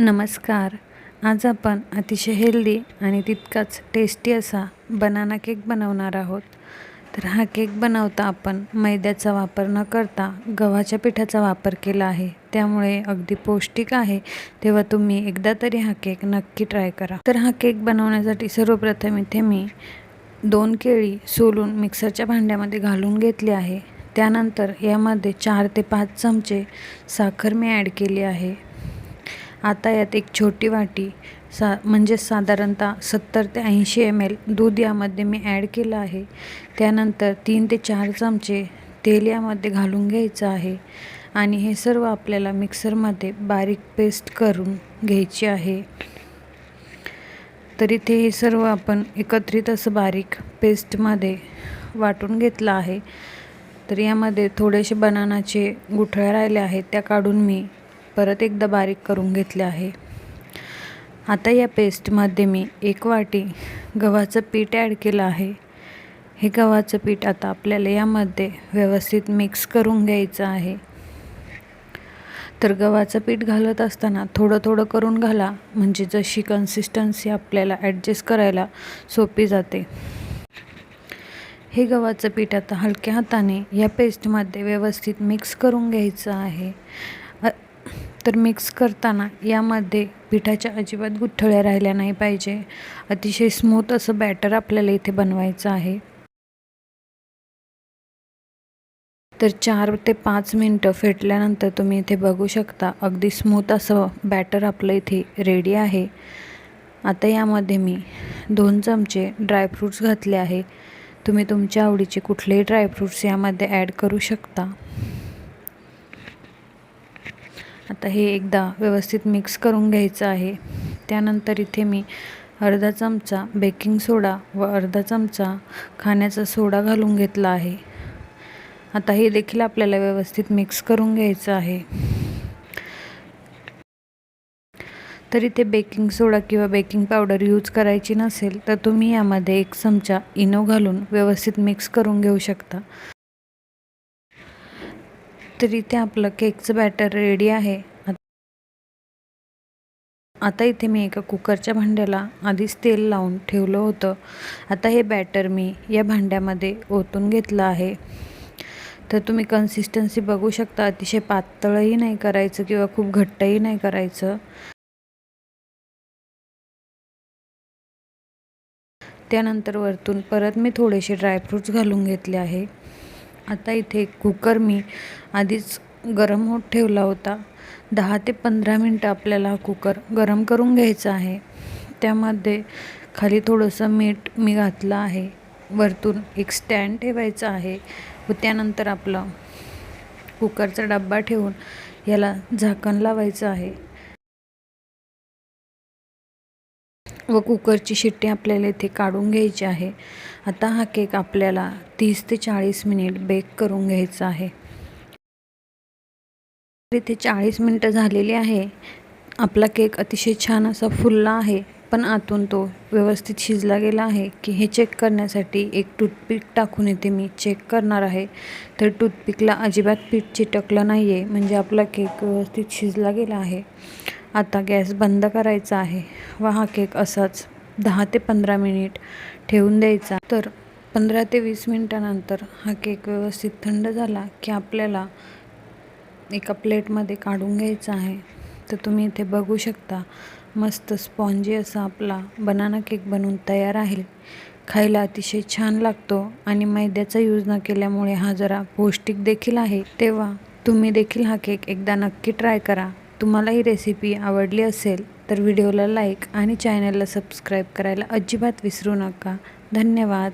नमस्कार. आज आपण अतिशय हेल्दी आणि तितकाच टेस्टी असा बनाना केक बनवणार आहोत. तर हा केक बनवता आपण मैद्याचा वापर न करता गव्हाच्या पिठाचा वापर केला आहे. त्यामुळे अगदी पौष्टिक आहे. तेव्हा तुम्ही एकदा तरी हा केक नक्की ट्राय करा. तर हा केक बनवण्यासाठी सर्वप्रथम इथे मी दोन केळी सोलून मिक्सरच्या भांड्यामध्ये घालून घेतली आहे. त्यानंतर यामध्ये चार ते पाच चमचे साखर मी ॲड केली आहे. आता यात एक छोटी वाटी सा म्हणजे साधारणतः सत्तर ते ऐंशी एम एल दूध यामध्ये मी ॲड केलं आहे. त्यानंतर तीन ते चार चमचे तेल यामध्ये घालून घ्यायचं आहे आणि हे सर्व आपल्याला मिक्सरमध्ये बारीक पेस्ट करून घ्यायची आहे. तर इथे हे सर्व आपण एकत्रित असं बारीक पेस्टमध्ये वाटून घेतलं आहे. तर यामध्ये थोडेसे बनानाचे गुठळ्या राहिल्या आहेत त्या काढून मी परत एकदा बारीक करून घेतले आहे. आता या पेस्टमध्ये मी एक वाटी गव्हाचं पीठ ॲड केलं आहे. हे गव्हाचं पीठ आता आपल्याला यामध्ये व्यवस्थित मिक्स करून घ्यायचं आहे. तर गव्हाचं पीठ घालत असताना थोडं थोडं करून घाला म्हणजे जशी कन्सिस्टन्सी आपल्याला ॲडजस्ट करायला सोपी जाते. हे गव्हाचं पीठ आता हलक्या हाताने या पेस्टमध्ये व्यवस्थित मिक्स करून घ्यायचं आहे. तर मिक्स करताना यामध्ये पिठाच्या अजिबात गुठळ्या राहिल्या नाही पाहिजे. अतिशय स्मूथ असं बॅटर आपल्याला इथे बनवायचं आहे. तर चार ते पाच मिनटं फेटल्यानंतर तुम्ही इथे बघू शकता अगदी स्मूथ असं बॅटर आपलं इथे रेडी आहे. आता यामध्ये मी दोन चमचे ड्रायफ्रूट्स घातले आहे. तुम्ही तुमच्या आवडीचे कुठलेही ड्रायफ्रूट्स यामध्ये ॲड करू शकता. आता हे एकदा व्यवस्थित मिक्स करून घ्यायचं आहे. त्यानंतर इथे मी अर्धा चमचा बेकिंग सोडा व अर्धा चमचा खाण्याचा सोडा घालून घेतला आहे. आता हे देखील आपल्याला व्यवस्थित मिक्स करून घ्यायचं आहे. तर इथे बेकिंग सोडा किंवा बेकिंग पावडर यूज करायची नसेल तर तुम्ही यामध्ये एक चमचा इनो घालून व्यवस्थित मिक्स करून घेऊ शकता. तर इथे आपलं केकचं बॅटर रेडी आहे. आता इथे मी एका कुकरच्या भांड्याला आधीच तेल लावून ठेवलं होतं. आता हे बॅटर मी या भांड्यामध्ये ओतून घेतलं आहे. तर तुम्ही कन्सिस्टन्सी बघू शकता अतिशय पातळही नाही करायचं किंवा खूप घट्टही नाही करायचं. त्यानंतर वरतून परत मी थोडेसे ड्रायफ्रूट्स घालून घेतले आहे. आता इथे कुकर मी आधीच गरम होत ठेवला होता. दहा ते पंधरा मिनटं आपल्याला कुकर गरम करून घ्यायचं आहे. त्यामध्ये खाली थोडंसं मीठ मी घातलं आहे. वरतून एक स्टँड ठेवायचं आहे व त्यानंतर आपलं कुकरचा डब्बा ठेवून याला झाकण लावायचं आहे. व कुकरची शिट्टी आपल्याला इथे काढून घ्यायची आहे. आता हा केक आपल्याला तीस ते चाळीस मिनिट बेक करून घ्यायचा आहे. इथे चाळीस मिनटं झालेली आहे. आपला केक अतिशय छान असा फुलला आहे पण आतून तो व्यवस्थित शिजला गेला आहे की हे चेक करण्यासाठी एक टूथपिक टाकून येते मी चेक करणार आहे. तर टूथपिकला अजिबात पीठ चिटकलं नाही आहे म्हणजे आपला केक व्यवस्थित शिजला गेला आहे. आता गॅस बंद करायचा आहे. व हा केक असाच दहा ते पंधरा मिनिट ठेवून द्यायचा. तर पंधरा ते वीस मिनटानंतर हा केक व्यवस्थित थंड झाला की आपल्याला एका प्लेटमध्ये काढून घ्यायचा आहे. तर तुम्ही इथे बघू शकता मस्त स्पॉन्जी असा आपला बनाना केक बनवून तयार आहे. खायला अतिशय छान लागतो आणि मैद्याचा यूज न केल्यामुळे हा जरा पौष्टिक देखील आहे. तेव्हा तुम्ही देखील हा केक एकदा नक्की ट्राय करा. तुम्हाला ही रेसिपी आवडली असेल तर व्हिडिओला लाईक आणि चॅनलला सबस्क्राईब करायला अजिबात विसरू नका. धन्यवाद.